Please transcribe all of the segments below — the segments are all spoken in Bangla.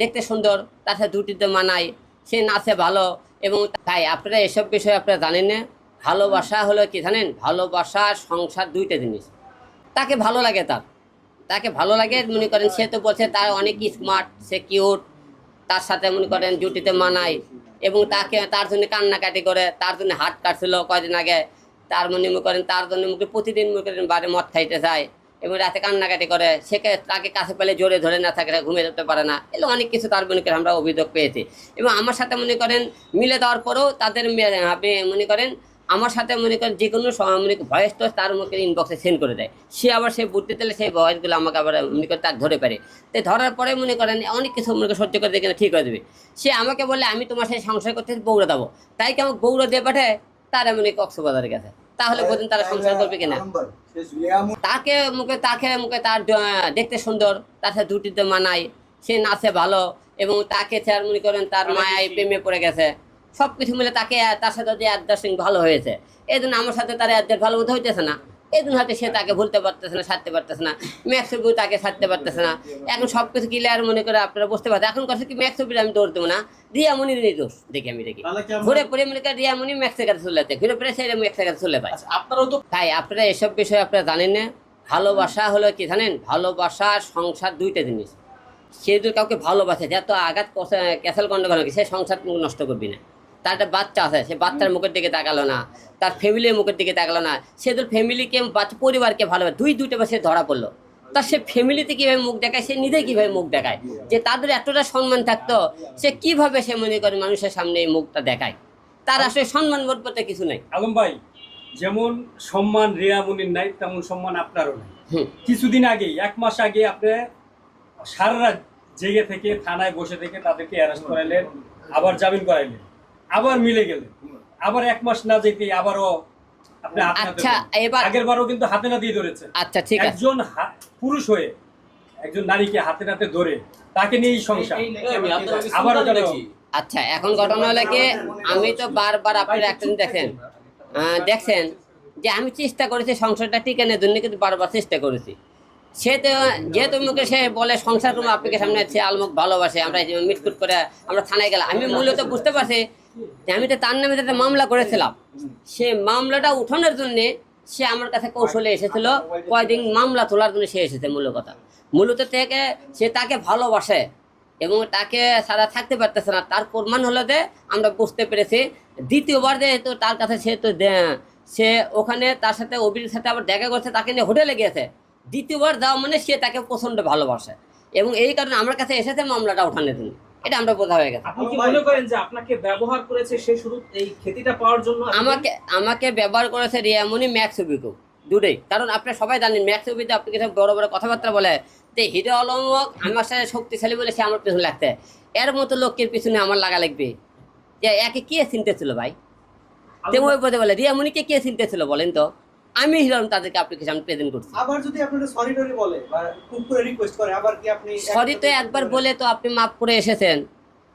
দেখতে সুন্দর, তার সাথে দুটিতে মানায় সে নাচে ভালো এবং তাই আপনারা এসব বিষয়ে আপনারা জানেন না। ভালোবাসা হলো কি জানেন? ভালোবাসা সংসার দুইটা জিনিস। তাকে ভালো লাগে তার। তাকে ভালো লাগে মনে করেন সে তো বলছে তার অনেক স্মার্ট সে কিউট তার সাথে মনে করেন জুটিতে মানায় এবং তাকে তার জন্য কান্নাকাটি করে, তার জন্য হাত কাটছিল কয়দিন আগে। তার মনে মনে করেন তার জন্য মুখে প্রতিদিন মনে করেন বাড়ি মদ খাইতে যায় এবং রাতে কান্নাকাটি করে সেকে তাকে কাছে পেলে জোরে ধরে না থাকে ঘুমিয়ে যেতে পারে না এগুলো অনেক কিছু তার মনে করেন আমরা অভিযোগ পেয়েছি। এবং আমার সাথে মনে করেন, মিলে দেওয়ার পরেও তাদের আপনি মনে করেন, আমার সাথে মনে করেন যে কোনো মনে ভয়েস তো তার মুখে ইনবক্সে সেন্ড করে দেয়। সে আবার সে বুঝতে দিলে সেই ভয়েসগুলো আমাকে আবার মনে করে তার ধরে পারে তো ধরার পরে মনে করেন, অনেক কিছু মনে করে সহ্য করে দেখে ঠিক হয়ে দেবে। সে আমাকে বলে আমি তোমার সাথে সংসার করতে বৌড়া দেবো। তাই কি আমাকে বৌড়া দিয়ে পাঠায়? তারা মনে কক্সবাজারের কাছে তাহলে বলেন তারা সংসার করবে কিনা? তাকে মুখে তাকে মুখে তার দেখতে সুন্দর তার সাথে দুটিতে মানায় সে নাচে ভালো এবং তাকে স্যার মনে করেন তার মায়ায় প্রেমে পড়ে গেছে। সব কিছু মিলে তাকে তার সাথে যে অ্যাডজাস্টিং ভালো হয়েছে। এই জন্য আমার সাথে তার অ্যাডজাস্ট ভালো বোধ হইতেছে না। জন্য হয়তো সে তাকে ভুলতে পারতেছে না সারতে পারতেছে না। ম্যাক্স ছবিও তাকে সারতে পারতেছে না। এখন সব কিছু ক্লিয়ার মনে করে আপনারা বুঝতে পারছেন। এখন কথা কি ম্যাক্স ছবিটা আমি দৌড় দেবো না। রিয়ামনির দোষ দেখি আমি দেখি। ঘুরে পরে মনে করে রিয়ামনি ম্যাক্সের কাছে চলে যায়। ঘুরে পরে সে ম্যাক্সের কাছে চলে পায় আচ্ছা আপনারাও তো তাই আপনারা এসব বিষয়ে আপনারা জানেন না। ভালোবাসা হলো কি জানেন? ভালোবাসা আর সংসার দুইটা জিনিস। সে যদি কাউকে ভালোবাসে যত আঘাত ক্যাসেল গন্ডগোল হবে, সে সংসার নষ্ট করবি না। তার একটা বাচ্চা আছে সে বাচ্চার মুখের দিকে তাকালো না তার ফ্যামিলির মুখের দিকে তাকালো না। সে তোর ফ্যামিলিকে বাচ্চা পরিবারকে ভালোবাসে দুই দুইটা সে ধরা পড়ল। তার সে ফ্যামিলিতে কীভাবে মুখ দেখায় সে নিজে কীভাবে মুখ দেখায়? যে তাদের এতটা সম্মান থাকতো সে কীভাবে সে মনে করে মানুষের সামনে এই মুখটা দেখায়? তার আসলে সম্মান বোধ করতে কিছু নাই। আলম ভাই যেমন সম্মান রিয়ামনির নাই তেমন সম্মান আপনারও নাই। কিছুদিন আগেই এক মাস আগে আপনি সারা রাত জেগে থেকে থানায় বসে থেকে তাদেরকে অ্যারেস্ট করাইলেন আবার জামিন করাইলেন। আবার মিলে গেলেন আবার এক মাস না যেতে আবারও আচ্ছা, এবার- আগের বারও কিন্তু হাতে না দিয়ে ধরেছেন আচ্ছা ঠিক আছে। একজন পুরুষ হয়ে একজন নারীকে হাতে নাতে ধরে তাকে নিয়েই সংসার। আবারও কেন? আচ্ছা এখন ঘটনা হলো কি আমি তো বারবার আপনারা একটা দেখেন। আহ, দেখছেন যে আমি চেষ্টা করেছি সংসারটা ঠিক টিকানোর জন্য কিন্তু বারবার চেষ্টা করেছি। সে তো যেহেতু মুখে সে বলে সংসার করব আপনাকে সামনে সে আলমুখ ভালোবাসে আমরা মিটকুট করে আমরা থানায় গেলাম। আমি মূলত বুঝতে পারছি আমি তো তার নামে একটা মামলা করেছিলাম। সে মামলাটা উঠানোর জন্যে সে আমার কাছে কৌশলে এসেছিল। কয়দিন মামলা তোলার জন্য সে এসেছে মূল কথা। মূলত থেকে সে তাকে ভালোবাসে এবং তাকে সারা থাকতে পারতেছে না। তার প্রমাণ হলো যে আমরা বুঝতে পেরেছি। দ্বিতীয়বার যে তো তার কাছে সে তো সে ওখানে তার সাথে অবির সাথে আবার দেখা করছে, তাকে নিয়ে হোটেলে গিয়েছে। দ্বিতীয়বার যাওয়া মানে সে তাকে প্রচণ্ড ভালোবাসে। এবং এই কারণে আমার কাছে এসেছে মামলাটা ওঠানোর জন্য। এটা আমরা বোঝা হয়ে গেছে। আপনি কি মনে করেন যে আপনাকে ব্যবহার করেছে সে শুধু এই খ্যাতিটা পাওয়ার জন্য আমাকে আমাকে ব্যবহার করেছে রিয়ামনি ম্যাক্স দুটোই কারণ আপনি সবাই জানেন ম্যাক্স আপনি কিছু বড় বড় কথাবার্তা বলে। যে হিরো আলমক আমার সাথে শক্তিশালী বলে সে আমার পিছনে লাগতে এর মতো লোকের পিছনে আমার লাগা লাগবে। যে একে কে চিনতে ছিল ভাই তেমন বলতে বলে রিয়ামনিকে কে চিনতে ছিল বলেন তো? আমি হিরো আলম তাদেরকে আপনাকে সামনে প্রেজেন্ট করছি। আবার যদি আপনারা সরি টরি বলে বা খুব করে রিকোয়েস্ট করে আবার কি আপনি সরি তো একবার বলে তো আপনি মাফ করে এসেছেন।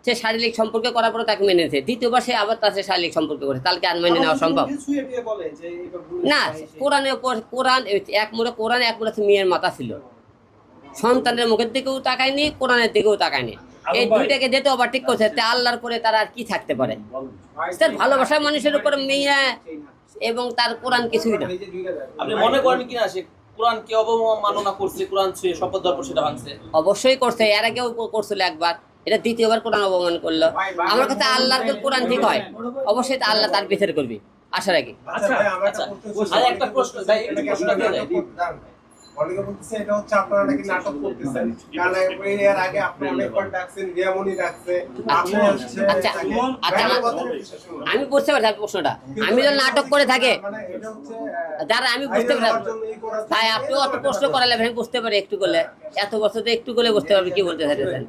সে শারীরিক সম্পর্ক করার পরে তাকে মেনে দ্বিতীয়বার সে আবার তার শারীরিক সম্পর্ক করে তাহলে কি আর মেনে নেওয়া সম্ভব? না কোরআনের উপর কোরআন এক মোড়ে কোরআন এক মোড়ে মেয়ের মাথা ছিল। সন্তানের মুখের দিকেও তাকায়নি কোরআনের দিকেও তাকায়নি। এই দুইটাকে যেতে ওভারটেক করছে তে আল্লাহর পরে তারা আর কি থাকতে পারে তার ভালোবাসার মানুষের উপর মেয়ে এবং তার কোরআন কিছুই না আপনি মনে করেন কিনা সে কোরআনকে অবমাননা করছে কোরআন ছুঁয়ে শপথ সেটা ভাঙছে অবশ্যই করছে এর আগেও করছিল একবার এটা দ্বিতীয়বার কোরআন অবমান করল আমার কাছে আল্লাহর কোরআন ঠিক হয় অবশ্যই তা আল্লাহ তার বিচার করবি আশা রাখি আচ্ছা আচ্ছা একটা প্রশ্ন ভাই একটু অনেকে বলতেছে এটা হচ্ছে আপনারা নাকি নাটক করতেছেন। কারণ এর আগে আপনি অনেকবার ডাকছেন রিয়ামনি ডাকছে আপনি হচ্ছে আচ্ছা, আচ্ছা। আমি বুঝতে পারছি প্রশ্নটা। আমি যদি নাটক করে থাকে মানে যারা আমি বুঝতে পারি ভাই আপনি অত প্রশ্ন করালে আমি বুঝতে পারি একটু করলে। এত বছর তো একটু করলে বুঝতে পারবে কি বলতে চাইছেন